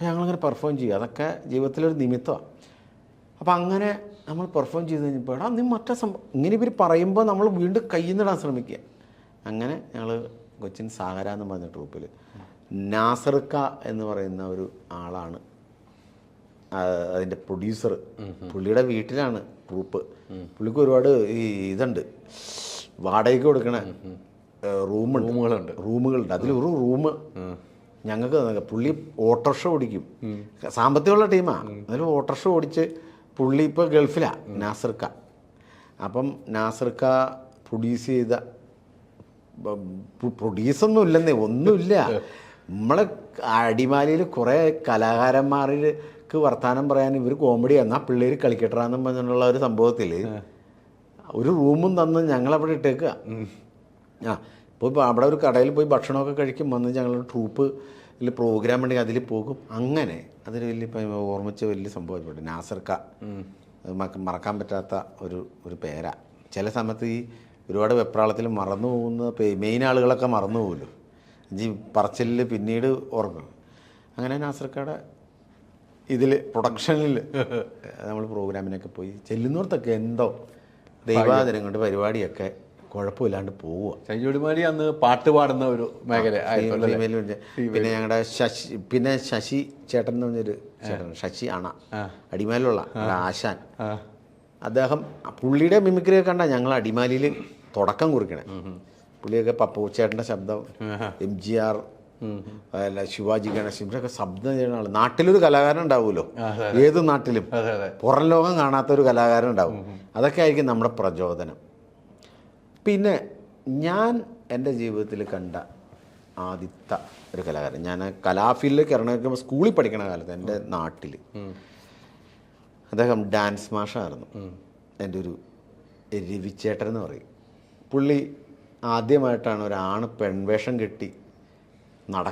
അപ്പോൾ ഞങ്ങളിങ്ങനെ പെർഫോം ചെയ്യും. അതൊക്കെ ജീവിതത്തിലൊരു നിമിത്തമാണ് അപ്പോൾ അങ്ങനെ നമ്മൾ പെർഫോം ചെയ്ത് കഴിഞ്ഞപ്പോൾ എടാ നീ മറ്റേ സംഭവം ഇങ്ങനെ ഇവർ പറയുമ്പോൾ നമ്മൾ വീണ്ടും കയ്യിൽ നിന്നിടാൻ ശ്രമിക്കുക. അങ്ങനെ ഞങ്ങൾ കൊച്ചിൻ സാഗര എന്ന് പറഞ്ഞ ട്രൂപ്പിൽ നാസർക്ക എന്ന് പറയുന്ന ഒരു ആളാണ്. അതിന്റെ പ്രൊഡ്യൂസർ പുള്ളിയുടെ വീട്ടിലാണ് ട്രൂപ്പ് പുള്ളിക്ക് ഒരുപാട് ഈ ഇതുണ്ട്. വാടകയ്ക്ക് കൊടുക്കണ റൂമുണ്ട് റൂമുകളുണ്ട്. റൂമുകളുണ്ട് അതിലൊരു റൂം ഞങ്ങൾക്ക്. പുള്ളി ഓട്ടോറിക്ഷ ഓടിക്കും. സാമ്പത്തികമുള്ള ടീമാണ് അതിൽ ഓട്ടോറിക്ഷ ഓടിച്ച് പുള്ളി ഇപ്പോൾ ഗൾഫിലാണ് നാസർക്ക. അപ്പം നാസർക്ക പ്രൊഡ്യൂസ് ചെയ്ത പ്രൊഡ്യൂസൊന്നും ഇല്ലെന്നേ ഒന്നുമില്ല നമ്മളെ അടിമാലിയിൽ കുറേ കലാകാരന്മാർക്ക് വർത്തമാനം പറയാൻ ഇവർ കോമഡി എന്നാൽ പിള്ളേർ കളിക്കട്ടാന്നും പറഞ്ഞുള്ള ഒരു സംഭവത്തിൽ ഒരു റൂമും തന്ന് ഞങ്ങളവിടെ ഇട്ടേക്കുക ആ ഇപ്പോൾ അവിടെ ഒരു കടയിൽ പോയി ഭക്ഷണമൊക്കെ കഴിക്കും വന്ന് ഞങ്ങളുടെ ട്രൂപ്പ് പ്രോഗ്രാം ഉണ്ടെങ്കിൽ അതിൽ പോകും. അങ്ങനെ അതൊരു വലിയ ഇപ്പം ഓർമ്മിച്ച വലിയ സംഭവമായിപ്പോട്ടെ നാസർക്ക. അത് മറക്ക- മറക്കാൻ പറ്റാത്ത ഒരു ഒരു പേരാ. ചില സമയത്ത് ഈ ഒരുപാട് വെപ്രാളത്തിൽ മറന്നു പോകുന്ന മെയിൻ ആളുകളൊക്കെ മറന്നു പോകുമല്ലോ ജി പറച്ചിലിൽ പിന്നീട് ഓർക്കും അങ്ങനെ നാസർക്കയുടെ ഇതിൽ പ്രൊഡക്ഷനിൽ നമ്മൾ പ്രോഗ്രാമിനൊക്കെ പോയി ചെല്ലുന്നിടത്തൊക്കെ എന്തോ ദൈവാദിനം കൊണ്ട് പരിപാടിയൊക്കെ കുഴപ്പമില്ലാണ്ട് പോവുക. അന്ന് പാട്ട് പാടുന്ന ഒരു മേഖല. പിന്നെ ഞങ്ങളുടെ ശശി പിന്നെ ശശി ചേട്ടൻ എന്ന് പറഞ്ഞൊരു ചേട്ടൻ ശശി അണ. അടിമാലിലുള്ള നമ്മുടെ ആശാൻ. അദ്ദേഹം പുള്ളിയുടെ മിമിക്രിയൊക്കെ കണ്ട ഞങ്ങൾ അടിമാലിയിൽ തുടക്കം കുറിക്കണേ. പുള്ളിയൊക്കെ പപ്പു ചേട്ടന്റെ ശബ്ദം എം ജി ആർ അല്ല ശിവാജി ഗണേശ് ഇവരൊക്കെ ശബ്ദം ചെയ്യുന്ന ആൾ നാട്ടിലൊരു കലാകാരൻ ഉണ്ടാവുമല്ലോ? ഏത് നാട്ടിലും? പുറം ലോകം കാണാത്ത ഒരു കലാകാരൻ ഉണ്ടാവും. അതൊക്കെ ആയിരിക്കും നമ്മുടെ പ്രചോദനം. പിന്നെ ഞാൻ എന്റെ ജീവിതത്തിൽ കണ്ട ആദ്യത്തെ ഒരു കലാകാരൻ. ഞാൻ കലാഫീൽഡിലേക്ക് ഇറങ്ങിക്കുമ്പോൾ സ്കൂളിൽ പഠിക്കണ കാലത്ത് എന്റെ നാട്ടിൽ അദ്ദേഹം ഡാൻസ് മാഷായിരുന്നു. എന്റെ ഒരു രവിച്ചേട്ടൻ എന്ന് പറയും. പുള്ളി ആദ്യമായിട്ടാണ് ഒരാണ് പെൺവേഷം കെട്ടി നട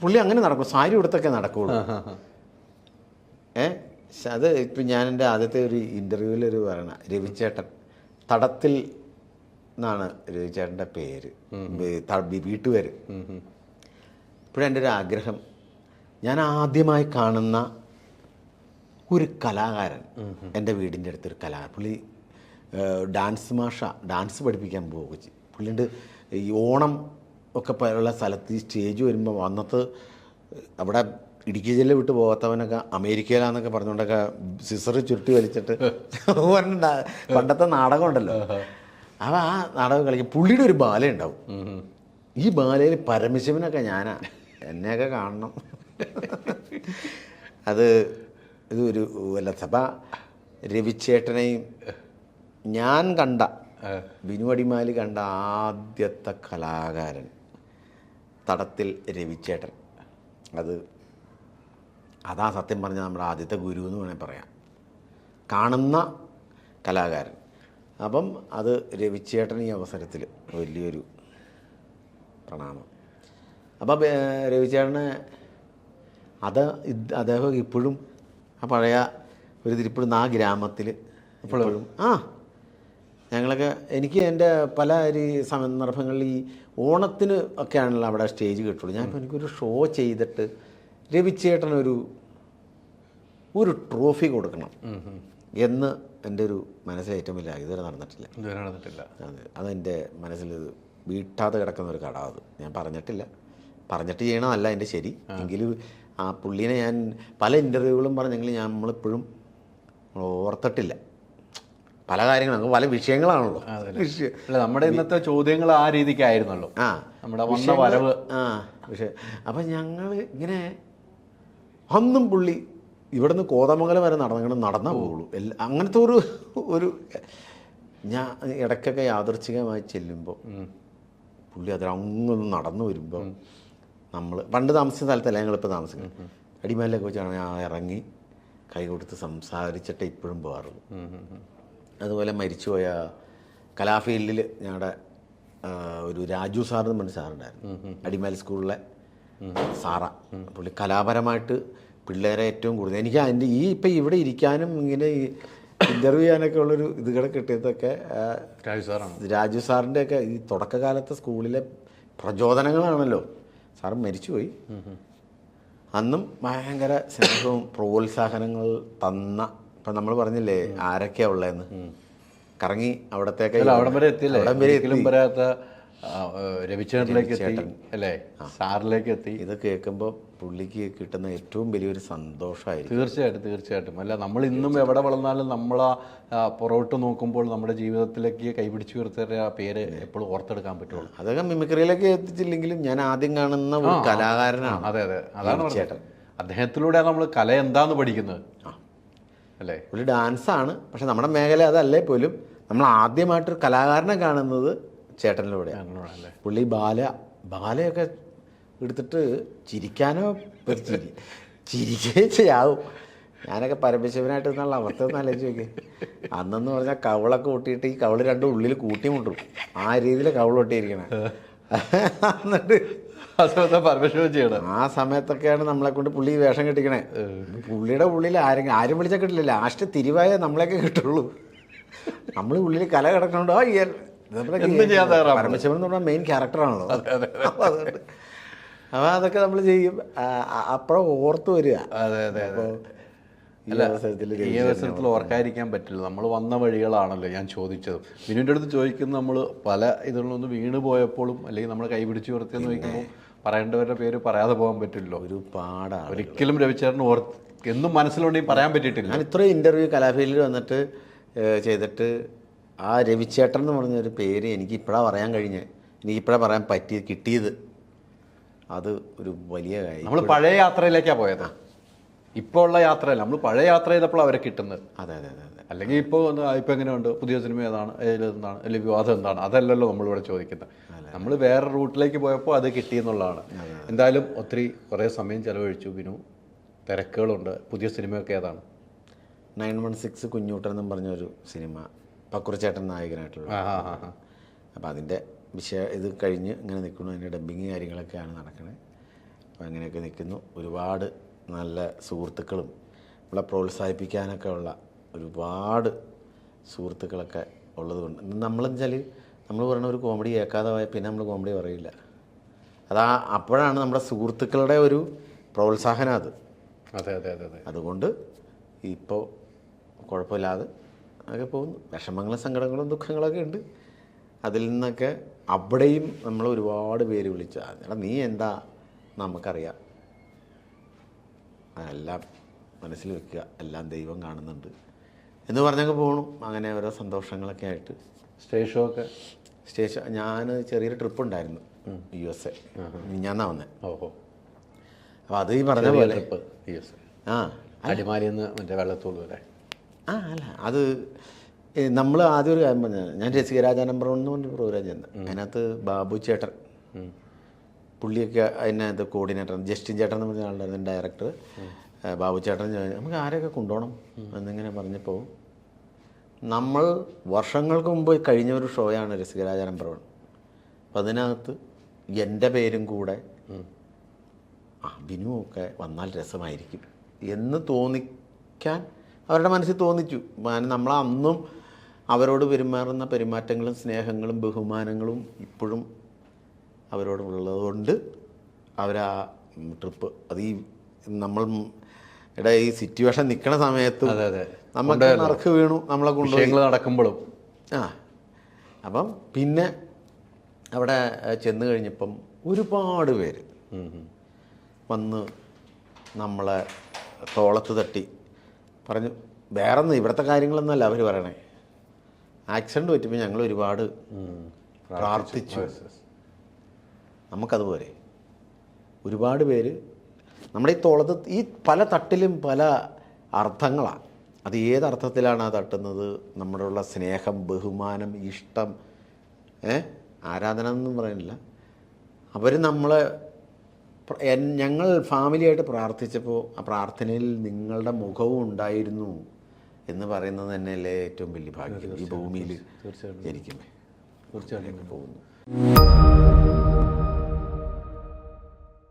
പുള്ളി അങ്ങനെ നടക്കും. സാരി ഉടുത്തൊക്കെ നടക്കുള്ളൂ. ഏ? അത് ഇപ്പം ഞാൻ എന്റെ ആദ്യത്തെ ഒരു ഇന്റർവ്യൂവിൽ ഒരു പറയണ രവിചേട്ടൻ തടത്തിൽ എന്നാണ് രവിചേട്ടന്റെ പേര്. വീട്ടുപേര്. ഇപ്പോഴും എന്റെ ഒരു ആഗ്രഹം. ഞാൻ ആദ്യമായി കാണുന്ന ഒരു കലാകാരൻ എന്റെ വീടിന്റെ അടുത്തൊരു കലാകാരൻ. പുള്ളി ഡാൻസ് മാഷ. ഡാൻസ് പഠിപ്പിക്കാൻ പോകുക പുള്ളിന്റെ ഈ ഓണം ഒക്കെ പോലുള്ള ഉള്ള സ്ഥലത്ത് ഈ സ്റ്റേജ് വരുമ്പോൾ വന്നത് അവിടെ ഇടുക്കി ജില്ല വിട്ട് പോകാത്തവനൊക്കെ അമേരിക്കയിലാന്നൊക്കെ പറഞ്ഞുകൊണ്ടൊക്കെ സിസറ് ചുരുട്ടി വലിച്ചിട്ട് പറഞ്ഞിട്ട് പണ്ടത്തെ നാടകം ഉണ്ടല്ലോ അവ ആ നാടകം കളിക്കും. പുള്ളിയുടെ ഒരു ബാല ഉണ്ടാവും. ഈ ബാലയിൽ പരമശിവനൊക്കെ ഞാനാ. എന്നെയൊക്കെ കാണണം. അത് ഇതൊരു വല്ല സഭ രവിച്ചേട്ടനെയും ഞാൻ കണ്ട ബിനു അടിമാലി കണ്ട ആദ്യത്തെ കലാകാരൻ തടത്തിൽ രവിച്ചേട്ടൻ. അത് അതാ സത്യം പറഞ്ഞാൽ നമ്മുടെ ആദ്യത്തെ ഗുരു എന്ന് വേണമെങ്കിൽ പറയാം. കാണുന്ന കലാകാരൻ. അപ്പം അത് രവിച്ചേട്ടൻ ഈ അവസരത്തിൽ വലിയൊരു പ്രണാമം. അപ്പം രവിചേട്ടന് അത് അദ്ദേഹം ഇപ്പോഴും ആ പഴയ ഒരു തിരിപ്പോഴും ആ ഗ്രാമത്തിൽ ഇപ്പോഴും? ആ ഞങ്ങളൊക്കെ എനിക്ക് എന്റെ പല ഒരു സന്ദർഭങ്ങളിൽ ഈ ഓണത്തിന് ഒക്കെയാണല്ലോ അവിടെ സ്റ്റേജ് കിട്ടുള്ളൂ. ഞാനിപ്പോൾ എനിക്കൊരു ഷോ ചെയ്തിട്ട് രവിച്ചേട്ടനൊരു ഒരു ട്രോഫി കൊടുക്കണം. എന്ന് എന്റെ ഒരു മനസ്സിൽ ഏറ്റവും വലിയ ഇതുവരെ നടന്നിട്ടില്ല. ഇതുവരെ നടന്നിട്ടില്ല. അതെ. അതെന്റെ മനസ്സിൽ വീട്ടാതെ കിടക്കുന്ന ഒരു കട അത് ഞാൻ പറഞ്ഞിട്ടില്ല. പറഞ്ഞിട്ട് ചെയ്യണമല്ല എന്റെ ശരി. എങ്കിലും ആ പുള്ളീനെ ഞാൻ പല ഇന്റർവ്യൂകളും പറഞ്ഞെങ്കിൽ ഞാൻ നമ്മളിപ്പോഴും ഓർത്തിട്ടില്ല. പല കാര്യങ്ങളും. നമുക്ക് പല വിഷയങ്ങളാണല്ലോ. വിഷയം. നമ്മുടെ ഇന്നത്തെ ചോദ്യങ്ങൾ ആ രീതിക്കായിരുന്നല്ലോ. ആ. നമ്മുടെ വന്ന വരവ്. ആ. പക്ഷേ അപ്പം ഞങ്ങൾ ഇങ്ങനെ അന്നും പുള്ളി ഇവിടുന്ന് കോതമംഗലം വരെ നടന്നെങ്കിലും നടന്നാൽ പോകുള്ളൂ എല്ലാ അങ്ങനത്തെ ഒരു ഒരു ഞാൻ ഇടയ്ക്കൊക്കെ യാദർച്ഛികമായി ചെല്ലുമ്പോൾ പുള്ളി അതിൽ അങ്ങൊന്ന് നടന്നു വരുമ്പോൾ നമ്മൾ പണ്ട് താമസിച്ച സ്ഥലത്തല്ല ഞങ്ങളിപ്പോൾ താമസിക്കുന്നത് അടിമേലൊക്കെ വെച്ചാണ് ഞാൻ ഇറങ്ങി കൈ കൊടുത്ത് സംസാരിച്ചിട്ട് ഇപ്പോഴും പോകാറുള്ളൂ. അതുപോലെ മരിച്ചുപോയ കലാഫീൽഡിൽ ഞങ്ങളുടെ ഒരു രാജു സാർ എന്ന് പറഞ്ഞ സാറുണ്ടായിരുന്നു അടിമാലി സ്കൂളിലെ സാറ. പുള്ളി കലാപരമായിട്ട് പിള്ളേരെ ഏറ്റവും കൂടുതൽ. എനിക്ക് അതിന്റെ ഈ ഇപ്പം ഇവിടെ ഇരിക്കാനും ഇങ്ങനെ ഇന്റർവ്യൂ ചെയ്യാനൊക്കെ ഉള്ളൊരു ഇത് കൂടെ കിട്ടിയതൊക്കെ രാജു സാറാണ്. രാജു സാറിന്റെ ഒക്കെ ഈ തുടക്കകാലത്തെ സ്കൂളിലെ പ്രചോദനങ്ങളാണല്ലോ. സാർ മരിച്ചുപോയി. അന്നും ഭയങ്കര സ്നേഹവും പ്രോത്സാഹനങ്ങൾ തന്ന ഇപ്പം നമ്മൾ പറഞ്ഞില്ലേ ആരൊക്കെയാ ഉള്ളതെന്ന്. കറങ്ങി അവിടത്തേക്ക് അവിടം വരെ എത്തിയില്ല? അവിടം വരെ വരാത്ത ഏഹ്, രവിചേട്ടനിലേക്ക് എത്തി അല്ലേ? സാറിലേക്ക് എത്തി. ഇത് കേൾക്കുമ്പോൾ പുള്ളിക്ക് കിട്ടുന്ന ഏറ്റവും വലിയൊരു സന്തോഷമായിരിക്കും. തീർച്ചയായിട്ടും തീർച്ചയായിട്ടും. അല്ല നമ്മൾ ഇന്നും എവിടെ വളർന്നാലും നമ്മൾ ആ പുറകോട്ട് നോക്കുമ്പോൾ നമ്മുടെ ജീവിതത്തിലേക്ക് കൈപിടിച്ചു ഉയർത്തിയ ആ പേര് എപ്പോഴും ഓർത്തെടുക്കാൻ പറ്റുള്ളൂ. അതൊക്കെ മിമിക്രിയിലേക്ക് എത്തിച്ചില്ലെങ്കിലും ഞാൻ ആദ്യം കാണുന്ന ഒരു കലാകാരനാണ് അതെ അതെ. അതാണ് ചേട്ടൻ അദ്ദേഹത്തിലൂടെയാണ് നമ്മൾ കല എന്താന്ന് പഠിക്കുന്നത്. അല്ലേ? പുള്ളി ഡാൻസാണ് പക്ഷെ നമ്മുടെ മേഖല അതല്ലേ പോലും. നമ്മൾ ആദ്യമായിട്ടൊരു കലാകാരനെ കാണുന്നത് അങ്ങനെയാണല്ലേ പുള്ളി ബാല ബാലയൊക്കെ എടുത്തിട്ട് ചിരിക്കാനോ ചിരി ചിരിക്കുകയും ചെയ്യാവും. ഞാനൊക്കെ പരമശിവനായിട്ട് നിന്നുള്ള അവസ്ഥ ഒന്ന് ആലോചിച്ച് നോക്കി അന്നെന്ന് പറഞ്ഞാൽ കവളൊക്കെ ഒട്ടിയിട്ട് ഈ കവൾ രണ്ടും ഉള്ളിൽ കൂട്ടി മുട്ടും. ആ രീതിയിൽ കവൾ ഒട്ടിയിരിക്കണേ. എന്നിട്ട് ആ സമയത്തൊക്കെയാണ് നമ്മളെ കൊണ്ട് പുള്ളി വേഷം കെട്ടിക്കണേ. പുള്ളിയുടെ ഉള്ളിൽ ആരും ആരും വിളിച്ചാൽ കിട്ടില്ല. ലാസ്റ്റ് തിരിവായ നമ്മളെയൊക്കെ കിട്ടുള്ളൂ. നമ്മൾ ഉള്ളിൽ കല കിടക്കണോ ആ ഈ നമ്മളൊക്കെ എന്തും ചെയ്യാൻ തയ്യാറാണ്. പരമശിവൻ എന്ന് പറഞ്ഞാൽ മെയിൻ ക്യാരക്ടറാണല്ലോ അപ്പോൾ അതുകൊണ്ട് അപ്പോൾ അതൊക്കെ നമ്മൾ ചെയ്യും. അപ്പോഴും ഓർത്ത് വരിക. അതെ അതെ അപ്പോൾ ഈ അവസരത്തിൽ ഓർക്കാതിരിക്കാൻ പറ്റില്ല. നമ്മൾ വന്ന വഴികളാണല്ലോ ഞാൻ ചോദിച്ചത്. വിനുവിന്റെ അടുത്ത് ചോദിക്കുന്ന നമ്മൾ പല ഇതിലൊന്ന് വീണ് പോയപ്പോഴും അല്ലെങ്കിൽ നമ്മൾ കൈപിടിച്ച് ഉയർത്തിയെന്ന് ചോദിക്കുമ്പോൾ പറയേണ്ടവരുടെ പേര് പറയാതെ പോകാൻ പറ്റില്ലല്ലോ. ഒരു പാടാണ്. ഒരിക്കലും രവിചേട്ടന് ഓർത്ത് എന്നും മനസ്സിലുണ്ടെങ്കിൽ പറയാൻ പറ്റിയിട്ടില്ല. ഞാൻ ഇത്രയും ഇന്റർവ്യൂ കലാഫീൽഡിൽ വന്നിട്ട് ചെയ്തിട്ട് ആ രവിച്ചേട്ടൻ എന്ന് പറഞ്ഞൊരു പേര് എനിക്ക് ഇപ്പോഴാണ് പറയാൻ കഴിഞ്ഞത് എനിക്ക് ഇപ്പോഴാണ് പറയാൻ പറ്റിയത് കിട്ടിയത്. അത് ഒരു വലിയ കാര്യം. നമ്മൾ പഴയ യാത്രയിലേക്കാണ് പോയത്. ഇപ്പോൾ ഉള്ള യാത്രയല്ല നമ്മൾ പഴയ യാത്ര ചെയ്തപ്പോൾ അവരെ കിട്ടുന്നത്. അതെ അതെ അതെ അല്ലെങ്കിൽ ഇപ്പോൾ ഇപ്പോൾ എങ്ങനെയുണ്ട്? പുതിയ സിനിമ ഏതാണ്? ഏതെന്താണ് അല്ലെങ്കിൽ വിവാദം എന്താണ്? അതല്ലല്ലോ നമ്മളിവിടെ ചോദിക്കുന്നത്. നമ്മൾ വേറെ റൂട്ടിലേക്ക് പോയപ്പോൾ അത് കിട്ടിയെന്നുള്ളതാണ്. എന്തായാലും ഒത്തിരി കുറേ സമയം ചിലവഴിച്ചു. ബിനു തിരക്കുകളുണ്ട്. പുതിയ സിനിമയൊക്കെ ഏതാണ്? നയൻ വൺ സിക്സ് കുഞ്ഞൂട്ടൻ എന്നും പറഞ്ഞൊരു സിനിമ. പക്കുറച്ചേട്ടൻ നായകനായിട്ടുള്ള അപ്പോൾ അതിന്റെ വിഷയ ഇത് കഴിഞ്ഞ് ഇങ്ങനെ നിൽക്കുന്നു. അതിന്റെ ഡബിങ് കാര്യങ്ങളൊക്കെയാണ് നടക്കുന്നത് അപ്പോൾ അങ്ങനെയൊക്കെ നിൽക്കുന്നു. ഒരുപാട് നല്ല സുഹൃത്തുക്കളും നമ്മളെ പ്രോത്സാഹിപ്പിക്കാനൊക്കെ ഉള്ള ഒരുപാട് സുഹൃത്തുക്കളൊക്കെ ഉള്ളതുകൊണ്ട്. നമ്മളെന്ന് വെച്ചാൽ നമ്മൾ പറയുന്ന ഒരു കോമഡി കേൾക്കാതെ പോയാൽ പിന്നെ നമ്മൾ കോമഡി പറയില്ല. അതാ അപ്പോഴാണ് നമ്മുടെ സുഹൃത്തുക്കളുടെ ഒരു പ്രോത്സാഹനം അതെ. അതെ അതെ അതെ അതുകൊണ്ട് ഇപ്പോൾ കുഴപ്പമില്ലാതെ ഒക്കെ പോകുന്നു. വിഷമങ്ങളും സങ്കടങ്ങളും ദുഃഖങ്ങളൊക്കെ ഉണ്ട്. അതിൽ നിന്നൊക്കെ അവിടെയും നമ്മൾ ഒരുപാട് പേര് വിളിച്ചു. "ആ, എടാ നീ എന്താ? നമുക്കറിയാം. അതെല്ലാം മനസ്സിൽ വെക്കുക. എല്ലാം ദൈവം കാണുന്നുണ്ട്. എന്ന് പറഞ്ഞങ്ങ് പോകണം അങ്ങനെ ഓരോ സന്തോഷങ്ങളൊക്കെ ആയിട്ട്. സ്റ്റേജ് ഷോ ഒക്കെ സ്റ്റേഷൻ ഞാൻ ചെറിയൊരു ട്രിപ്പ് ഉണ്ടായിരുന്നു. U S A. ഞാന്നാ വന്നേ. ഓഹോ. അപ്പോൾ അത് ഈ പറഞ്ഞ പോലെ ട്രിപ്പ് യു എസ് ആ. അടിമാലിന്ന് മറ്റേ വെള്ളത്തോളൂ അല്ലേ ആ അല്ല അത് നമ്മൾ ആദ്യം ഒരു കാര്യം പറഞ്ഞു ഞാൻ രസികരാജ നമ്പർ വൺ എന്ന് പറഞ്ഞ പ്രോഗ്രാം ചെയ്യുന്നത്. അതിനകത്ത് ബാബു ചേട്ടൻ പുള്ളിയൊക്കെ അതിനകത്ത് കോർഡിനേറ്റർ ജസ്റ്റിൻ ചേട്ടൻ എന്ന് പറഞ്ഞ ആളുണ്ടായിരുന്നു ഡയറക്ടർ ബാബു ചേട്ടൻ നമുക്ക് ആരെയൊക്കെ കൊണ്ടുപോകണം? എന്നിങ്ങനെ പറഞ്ഞപ്പോൾ നമ്മൾ വർഷങ്ങൾക്ക് മുമ്പ് കഴിഞ്ഞ ഒരു ഷോയാണ് രസികരാജ നമ്പർ വൺ അപ്പം അതിനകത്ത് എന്റെ പേരും കൂടെ ആ ബിനുവൊക്കെ വന്നാൽ രസമായിരിക്കും എന്ന് തോന്നിക്കാൻ അവരുടെ മനസ്സിൽ തോന്നിച്ചു. നമ്മൾ അന്നും അവരോട് പെരുമാറുന്ന പെരുമാറ്റങ്ങളും സ്നേഹങ്ങളും ബഹുമാനങ്ങളും ഇപ്പോഴും അവരോടുള്ളതുകൊണ്ട് അവരാ ട്രിപ്പ് അത് ഈ നമ്മൾ ഇട ഈ സിറ്റുവേഷൻ നിൽക്കുന്ന സമയത്ത് നമുക്ക് നറുക്ക് വീണു നമ്മളെ കൊണ്ടുപോയി. വിഷയങ്ങൾ നടക്കുമ്പോഴും. ആ. അപ്പം പിന്നെ അവിടെ ചെന്ന് കഴിഞ്ഞപ്പം ഒരുപാട് പേര്. വന്ന് നമ്മളെ തോളത്ത് തട്ടി. പറഞ്ഞു വേറൊന്നും ഇവിടുത്തെ കാര്യങ്ങളൊന്നുമല്ല അവർ പറയണേ. ആക്സിഡന്റ് പറ്റുമ്പോൾ ഞങ്ങൾ ഒരുപാട്. പ്രാർത്ഥിച്ചു. നമുക്കതുപോലെ ഒരുപാട് പേര് നമ്മുടെ ഈ തോളത്ത് ഈ പല തട്ടിലും പല അർത്ഥങ്ങളാണ് അത് ഏത് അർത്ഥത്തിലാണ് ആ തട്ടുന്നത്? നമ്മുടെയുള്ള സ്നേഹം ബഹുമാനം ഇഷ്ടം ഏ? ആരാധന എന്നും പറയുന്നില്ല. അവർ നമ്മളെ ഞങ്ങൾ ഫാമിലിയായിട്ട് പ്രാർത്ഥിച്ചപ്പോൾ ആ പ്രാർത്ഥനയിൽ നിങ്ങളുടെ മുഖവും ഉണ്ടായിരുന്നു എന്ന് പറയുന്നത് തന്നെയല്ലേ ഏറ്റവും വലിയ ഭാഗ്യം. ഈ ഭൂമിയിൽ തീർച്ചയായിട്ടും ജനിക്കുമ്പോൾ തീർച്ചയായിട്ടും പോകുന്നു.